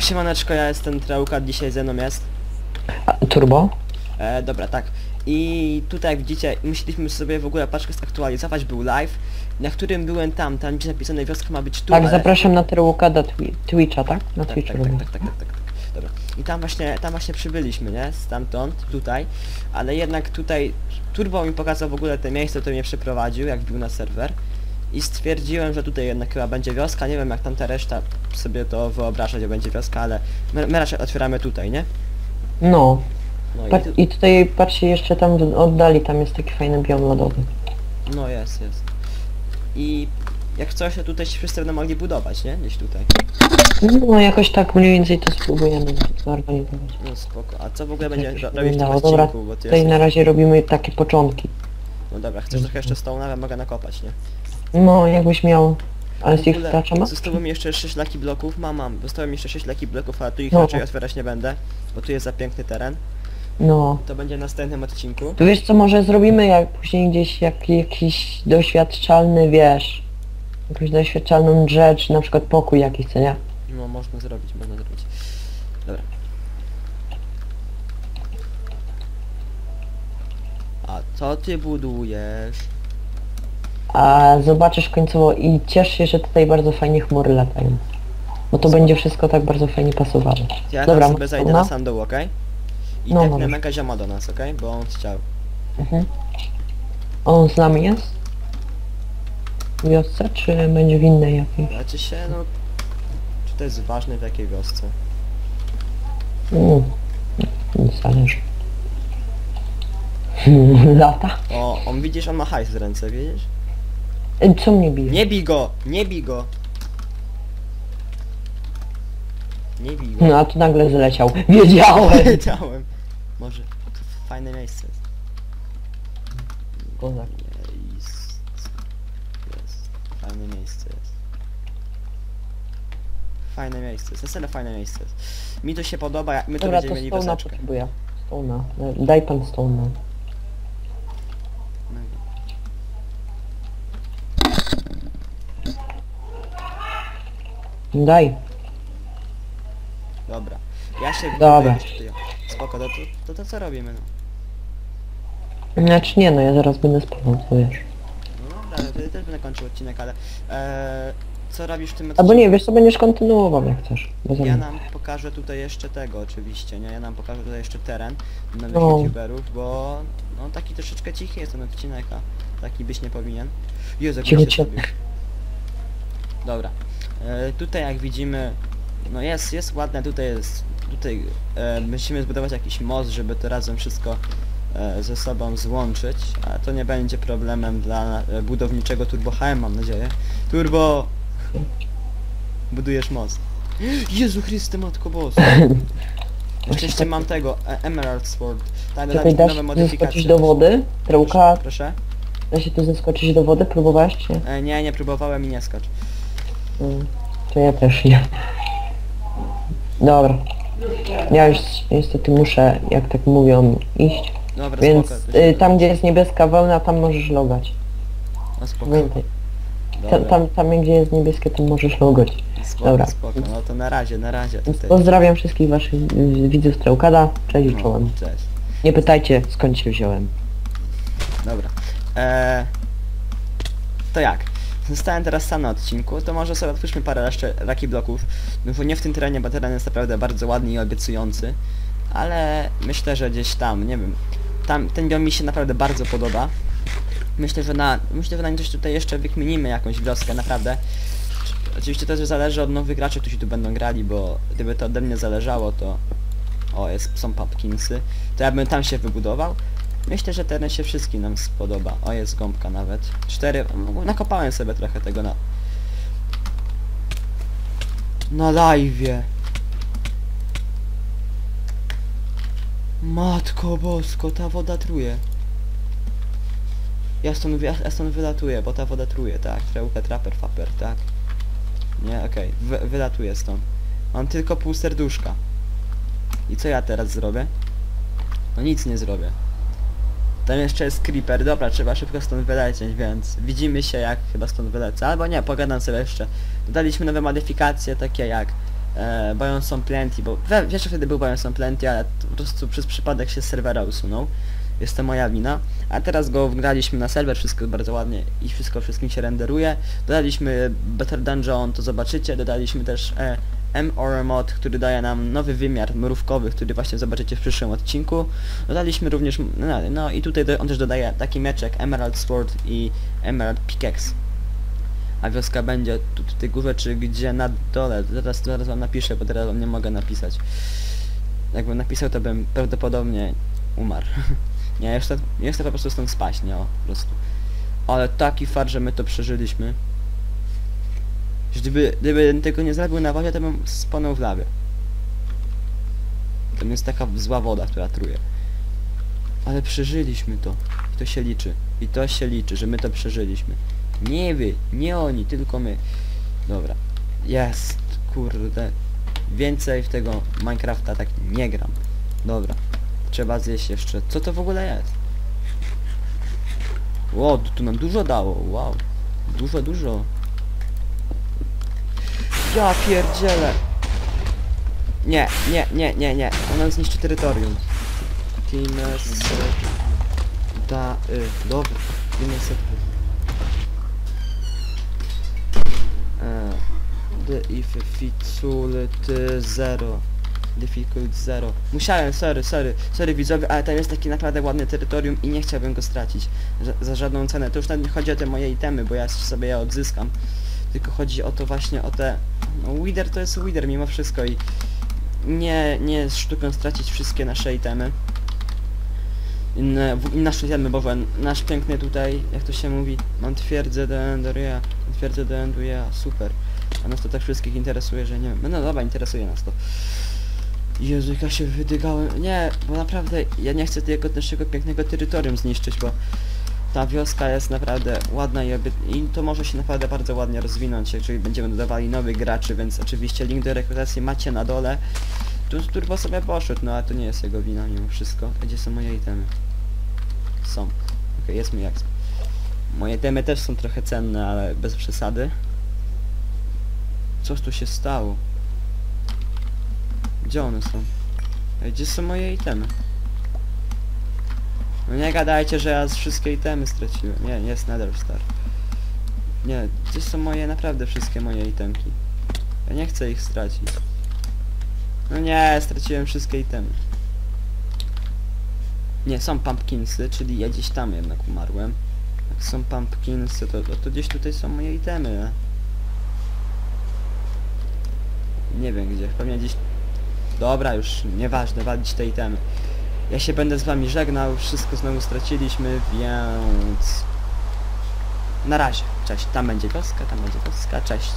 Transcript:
Siemaneczko, ja jestem Trauka, dzisiaj ze mną jest. A, turbo? E, dobra, tak. I tutaj jak widzicie, musieliśmy sobie w ogóle paczkę zaktualizować, był live, na którym byłem tam, tam gdzie napisane wioska ma być tu, Tak, ale- zapraszam na Terłuka do twi Twitcha, tak? Na tak, Twitchu tak, tak, tak, tak, tak, tak, tak. Dobra. I tam właśnie, tam właśnie przybyliśmy, nie? Stamtąd, tutaj. Ale jednak tutaj Turbo mi pokazał w ogóle te miejsce, które mnie przeprowadził, jak wbił na serwer. I stwierdziłem, że tutaj jednak chyba będzie wioska. Nie wiem jak tam ta reszta sobie to wyobraża, gdzie będzie wioska, ale my, my raczej otwieramy tutaj, nie? No. No i I tutaj patrzcie jeszcze tam w oddali, tam jest taki fajny biom lodowy. No jest, jest. I jak coś, to tutaj się wszyscy będą mogli budować, nie? Gdzieś tutaj. No jakoś tak mniej więcej to spróbujemy zorganizować. No spoko. A co w ogóle będzie ro- robić w tym udało. Dobra, odcinku? Bo ty tutaj jesteś... na razie robimy takie początki. No dobra, chcesz trochę jeszcze stołna, mogę nakopać, nie? No, jakbyś miał... Ale z W ich ogóle? Zostało mi jeszcze 6 laki bloków, mam, mam. Zostało mi jeszcze 6 laki bloków, ale tu ich No. raczej otwierać nie będę, bo tu jest za piękny teren. No. To będzie w następnym odcinku. To wiesz co może zrobimy, jak później gdzieś jak, jakiś doświadczalny, wiesz... Jakąś doświadczalną rzecz, na przykład pokój jakiś, co nie? No można zrobić, można zrobić. Dobra. A co ty budujesz? A zobaczysz końcowo i ciesz się, że tutaj bardzo fajnie chmury latają. Bo to będzie wszystko tak bardzo fajnie pasowało. Ja Dobra, tam sobie zajdę no. na sam dół, okej? I No, tepnę możesz. mega zioma do nas, okej? Bo on chciał. Mhm. On z nami jest? W wiosce, czy będzie w innej jakiejś? Znaczy się, no... Czy to jest ważne w jakiej wiosce? Mm. Nie zależy. Lata? O, on widzisz, on ma hajs w ręce, widzisz? Co mnie bije? Nie bij go! Nie bij go! Nie bij go. No a tu nagle zleciał. Wiedziałem! Wiedziałem. Może to fajne miejsce jest. Kozak. Jest. Jest. Fajne miejsce jest. Fajne miejsce jest. Na serio fajne miejsce jest. Mi to się podoba, jak my tu Dobra, będziemy to mieli Stone'a wioseczkę. potrzebuję. Stone'a. Daj pan Stone'a. Daj. Dobra. Ja się Dobra. Spoko, to, to, to, to co robimy no? Znaczy nie no, ja zaraz będę spał, to wiesz. No dobra, to ja też będę kończył odcinek, ale e, co robisz w tym odcinku? Albo nie, wiesz co, będziesz kontynuował jak chcesz. Bez Ja mnie. nam pokażę tutaj jeszcze tego oczywiście, nie? Ja nam pokażę tutaj jeszcze teren nowych No. youtuberów, bo no taki troszeczkę cichy jest ten odcinek, a taki być nie powinien. Jezu, jak Cicho, mi się cicho. zrobił. Dobra. E, tutaj jak widzimy, no jest, jest ładne, tutaj jest, tutaj e, musimy zbudować jakiś most, żeby to razem wszystko e, ze sobą złączyć, a to nie będzie problemem dla e, budowniczego Turbo HM, mam nadzieję. Turbo! Budujesz most. Jezu Chryste, Matko. Jeszcze, jeszcze mam tego, e, Emerald Sword. Tak, Czekaj, dodać da nowe się modyfikacje. zeskoczyć do wody? Trauka, Proszę? da się tu zeskoczyć do wody? Próbowałeś czy nie? E, nie, nie próbowałem i nie skacz. Mm, To ja też nie. Dobra. Ja już niestety muszę, jak tak mówią, iść. Dobra, Więc spoko. y, tam gdzie jest niebieska wełna, tam możesz logać. No spoko. Pamiętaj. Ta, Dobra, tam, tam gdzie jest niebieskie, tam możesz logać. spoko, dobra. spoko. No to na razie, na razie tutaj. pozdrawiam wszystkich waszych y, widzów Traukada. Cześć i No, czołem. cześć. Nie pytajcie skąd się wziąłem. Dobra. Eee, to jak? Zostałem teraz sam na odcinku, to może sobie otwórzmy parę jeszcze raki bloków. No nie w tym terenie, bo teren jest naprawdę bardzo ładny i obiecujący. Ale myślę, że gdzieś tam, nie wiem. Tam ten biom mi się naprawdę bardzo podoba. Myślę, że na. Myślę, że na coś tutaj jeszcze wykminimy jakąś wioskę, naprawdę. Oczywiście też zależy od nowych graczy, którzy tu będą grali, bo gdyby to ode mnie zależało, to... O, jest, są pumpkinsy. To ja bym tam się wybudował. Myślę, że teren się wszystkim nam spodoba. O, jest gąbka nawet. Cztery... no, Nakopałem sobie trochę tego na... Na live'ie. Matko bosko, ta woda truje. Ja stąd, ja stąd wylatuję, bo ta woda truje, tak. Treukę, traper, faper, tak. Nie, okej. Wy, wylatuję stąd. Mam tylko pół serduszka. I co ja teraz zrobię? No nic nie zrobię. Tam jeszcze jest creeper, dobra, trzeba szybko stąd wylecieć, więc widzimy się jak chyba stąd wylecę. Albo nie, pogadam sobie jeszcze. Dodaliśmy nowe modyfikacje, takie jak e, on Plenty, bo we, że wtedy był Bions on Plenty, ale po prostu przez przypadek się z serwera usunął. Jest to moja wina. A teraz go wgraliśmy na serwer, wszystko bardzo ładnie i wszystko wszystkim się renderuje. Dodaliśmy Better Dungeon, to zobaczycie. Dodaliśmy też e, MR mod, który daje nam nowy wymiar mrówkowy, który właśnie zobaczycie w przyszłym odcinku. Dodaliśmy również, no, no i tutaj on też dodaje taki meczek Emerald Sword i Emerald Pickaxe. A wioska będzie tu, tu tej górze, czy gdzie na dole. Zaraz, zaraz wam napiszę, bo teraz wam nie mogę napisać. Jakbym napisał, to bym prawdopodobnie umarł. nie, jeszcze, chcę po prostu stąd spaść, nie, o, po prostu. Ale taki fart, że my to przeżyliśmy. Gdyby, gdyby tego nie zrobił na wodzie, to bym spłonął w lawie. To jest taka zła woda, która truje. Ale przeżyliśmy to. I to się liczy. I to się liczy, że my to przeżyliśmy. Nie wy, nie oni, tylko my. Dobra. Jest, kurde. Więcej w tego Minecrafta tak nie gram. Dobra. Trzeba zjeść jeszcze. Co to w ogóle jest? Wow, tu nam dużo dało, wow. Dużo, dużo. Ja pierdzielę. Nie, nie, nie, nie, nie. Ona zniszczy terytorium. Tines... Da... Y, dobra. Tines... E, The if ficul ty zero. Difficult zero. Musiałem, sorry, sorry, sorry widzowie, ale tam jest taki naprawdę ładny terytorium i nie chciałbym go stracić. Za, za żadną cenę. To już nawet nie chodzi o te moje itemy, bo ja sobie je odzyskam. Tylko chodzi o to właśnie o te... No Wither to jest Wither mimo wszystko i nie, nie jest sztuką stracić wszystkie nasze itemy. Inne, nasze itemy, boże, nasz piękny tutaj, jak to się mówi, mam twierdzę do Endoria, twierdzę do Endoria, super. A nas to tak wszystkich interesuje, że nie wiem. No, dobra, interesuje nas to. Jezu, jak ja się wydygałem. Nie, bo naprawdę ja nie chcę tego naszego pięknego terytorium zniszczyć, bo ta wioska jest naprawdę ładna i, i to może się naprawdę bardzo ładnie rozwinąć, jeżeli będziemy dodawali nowych graczy, więc oczywiście link do rekrutacji macie na dole. Tu turbo sobie poszedł, no ale to nie jest jego wina mimo wszystko. Gdzie są moje itemy? Są. Okej, jest mój jak. Moje itemy też są trochę cenne, ale bez przesady. Coś tu się stało? Gdzie one są? Gdzie są moje itemy? No nie gadajcie, że ja wszystkie itemy straciłem. Nie, jest Nether Star. Nie, gdzie są moje, naprawdę wszystkie moje itemki? Ja nie chcę ich stracić. No nie, straciłem wszystkie itemy. Nie, są pumpkinsy, czyli ja gdzieś tam jednak umarłem. Jak są pumpkinsy, to, to, to gdzieś tutaj są moje itemy. Nie wiem gdzie, pewnie gdzieś... Dobra, już nieważne, walić te itemy. Ja się będę z wami żegnał, wszystko znowu straciliśmy, więc... Na razie, cześć, tam będzie wioska, tam będzie wioska, cześć.